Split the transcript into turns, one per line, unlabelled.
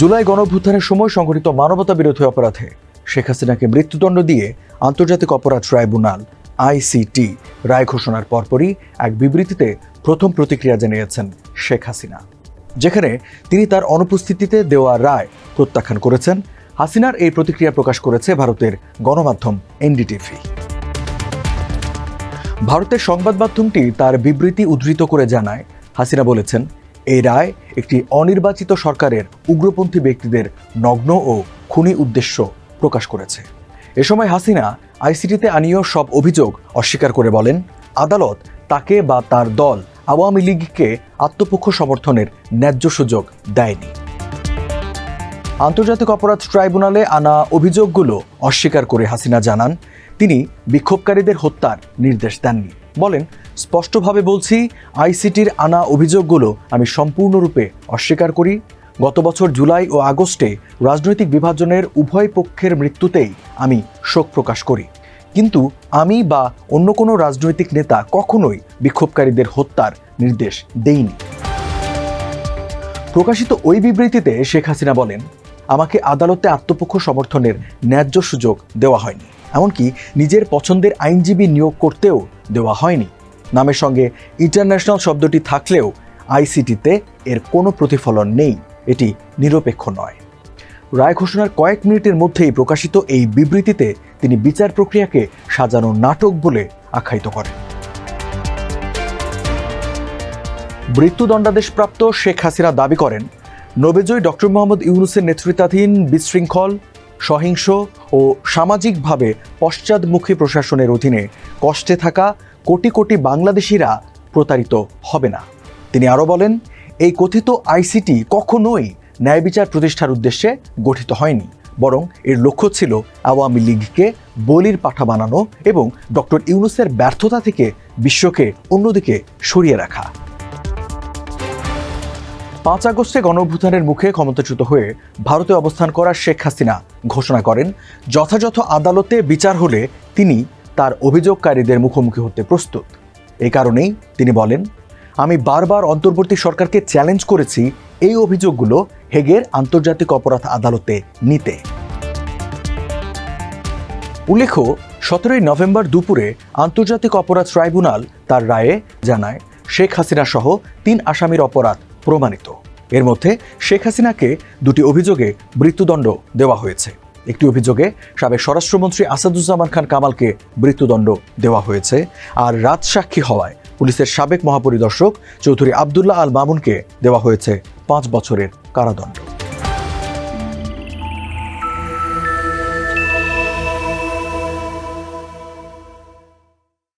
জুলাই গণভ্যুত্থানের সময় সংঘটিত মানবতা বিরোধী অপরাধে শেখ হাসিনাকে মৃত্যুদণ্ড দিয়ে আন্তর্জাতিক অপরাধ ট্রাইব্যুনাল আইসিটি রায় ঘোষণার পরপরই এক বিবৃতিতে প্রথম প্রতিক্রিয়া জানিয়েছেন শেখ হাসিনা। যেখানে তিনি তার অনুপস্থিতিতে দেওয়া রায় প্রত্যাখ্যান করেছেন। হাসিনার এই প্রতিক্রিয়া প্রকাশ করেছে ভারতের গণমাধ্যম এনডিটিভি। ভারতের সংবাদ মাধ্যমটি তার বিবৃতি উদ্ধৃত করে জানায়, হাসিনা বলেছেন এই রায় একটি অনির্বাচিত সরকারের উগ্রপন্থী ব্যক্তিদের নগ্ন ও খুনি উদ্দেশ্য প্রকাশ করেছে। এ সময় হাসিনা আইসিটিতে আনীয় সব অভিযোগ অস্বীকার করে বলেন, আদালত তাকে বা তার দল আওয়ামী লীগকে আত্মপক্ষ সমর্থনের ন্যায্য সুযোগ দেয়নি। আন্তর্জাতিক অপরাধ ট্রাইব্যুনালে আনা অভিযোগগুলো অস্বীকার করে হাসিনা জানান, তিনি বিক্ষোভকারীদের হত্যার নির্দেশ দেননি। বলেন স্পষ্টভাবে বলছি, আইসিটির আনা অভিযোগগুলো আমি সম্পূর্ণরূপে অস্বীকার করি। গত বছর জুলাই ও আগস্টে রাজনৈতিক বিভাজনের উভয় পক্ষের মৃত্যুতেই আমি শোক প্রকাশ করি। কিন্তু আমি বা অন্য কোনো রাজনৈতিক নেতা কখনোই বিক্ষোভকারীদের হত্যার নির্দেশ দেইনি। প্রকাশিত ওই বিবৃতিতে শেখ হাসিনা বলেন, আমাকে আদালতে আত্মপক্ষ সমর্থনের ন্যায্য সুযোগ দেওয়া হয়নি। এমনকি নিজের পছন্দের আইনজীবী নিয়োগ করতেও দেওয়া হয়নি। নামের সঙ্গে ইন্টারন্যাশনাল শব্দটি থাকলেও আইসিটিতে এর কোনো প্রতিফলন নেই, এটি নিরপেক্ষ নয়। রায় ঘোষণার কয়েক মিনিটের মধ্যেই প্রকাশিত এই বিবৃতিতে তিনি বিচার প্রক্রিয়াকে সাজানো নাটক বলে আখ্যায়িত করেন। মৃত্যুদণ্ডাদেশপ্রাপ্ত শেখ হাসিনা দাবি করেন, নবেজয় ডক্টর মোহাম্মদ ইউনুসের নেতৃত্বাধীন বিশৃঙ্খল, সহিংস ও সামাজিকভাবে পশ্চাদমুখী প্রশাসনের অধীনে কষ্টে থাকা কোটি কোটি বাংলাদেশিরা প্রতারিত হবে না। তিনি আরও বলেন, এই কথিত আইসিটি কখনোই ন্যায় বিচার প্রতিষ্ঠার উদ্দেশ্যে গঠিত হয়নি, বরং এর লক্ষ্য ছিল আওয়ামী লীগকে বলির পাঠা বানানো এবং ডক্টর ইউনুসের ব্যর্থতা থেকে বিশ্বকে অন্যদিকে সরিয়ে রাখা। পাঁচ আগস্টে গণঅভ্যুত্থানের মুখে ক্ষমতাচ্যুত হয়ে ভারতে অবস্থান করা শেখ হাসিনা ঘোষণা করেন, যথাযথ আদালতে বিচার হলে তিনি তার অভিযোগকারীদের মুখোমুখি হতে প্রস্তুত। এই কারণেই তিনি বলেন, আমি বারবার অন্তর্বর্তী সরকারকে চ্যালেঞ্জ করেছি এই অভিযোগগুলো হেগের আন্তর্জাতিক অপরাধ আদালতে নিতে। উল্লেখ্য, সতেরোই নভেম্বর দুপুরে আন্তর্জাতিক অপরাধ ট্রাইব্যুনাল তার রায়ে জানায়, শেখ হাসিনা সহ তিন আসামির অপরাধ প্রমাণিত। এর মধ্যে শেখ হাসিনাকে দুটি অভিযোগে মৃত্যুদণ্ড দেওয়া হয়েছে। একটি অভিযোগে সাবেক স্বরাষ্ট্রমন্ত্রী আসাদুজ্জামান খান কামালকে মৃত্যুদণ্ড দেওয়া হয়েছে আর রাত সাক্ষী হওয়ায় পুলিশের সাবেক মহাপরিদর্শক চৌধুরী আবদুল্লাহ আল মামুনকে দেওয়া হয়েছে পাঁচ বছরের কারাদণ্ড।